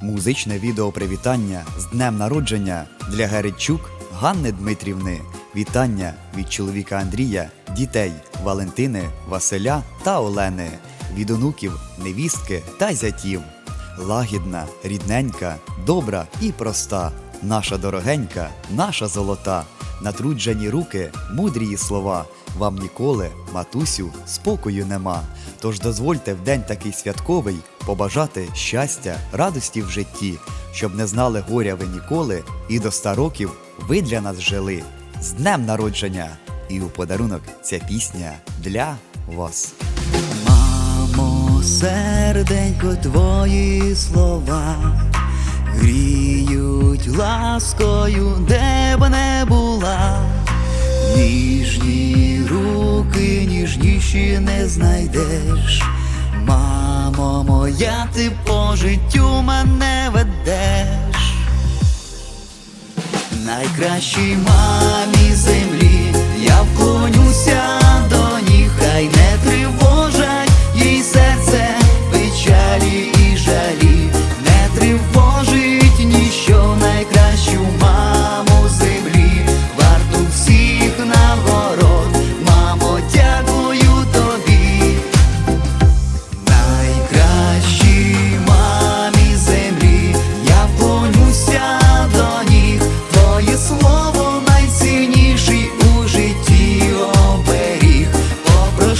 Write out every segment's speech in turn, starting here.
Музичне відео привітання з днем народження для Геричук Ганни Дмитрівни. Вітання від чоловіка Андрія, дітей Валентини, Василя та Олени, від онуків, невістки та зятів. Лагідна, рідненька, добра і проста. Наша дорогенька, наша золота. Натруджені руки, мудрі слова. Вам ніколи, матусю, спокою нема. Тож дозвольте в день такий святковий побажати щастя, радості в житті, щоб не знали горя ви ніколи, і до ста років ви для нас жили. З днем народження! І у подарунок ця пісня для вас. Мамо, серденько, твої слова гріють ласкою, де б не була. Руки, ніжніші не знайдеш. Мамо моя, ти по життю мене ведеш. Найкращій мамі землі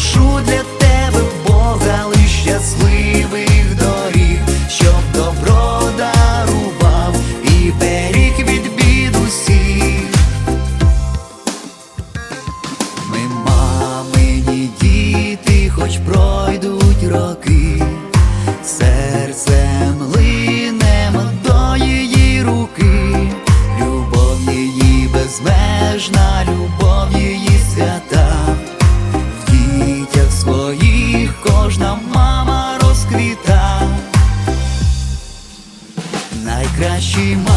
Попрошу для тебе Бога лиш щасливих доріг, щоб добро дарував і беріг від бід усіх. Ми мамині діти, хоч пройдуть роки, серцем линем до її руки, любов її безмежна, любов її свята, кожна мама розквіта. Найкращій мамі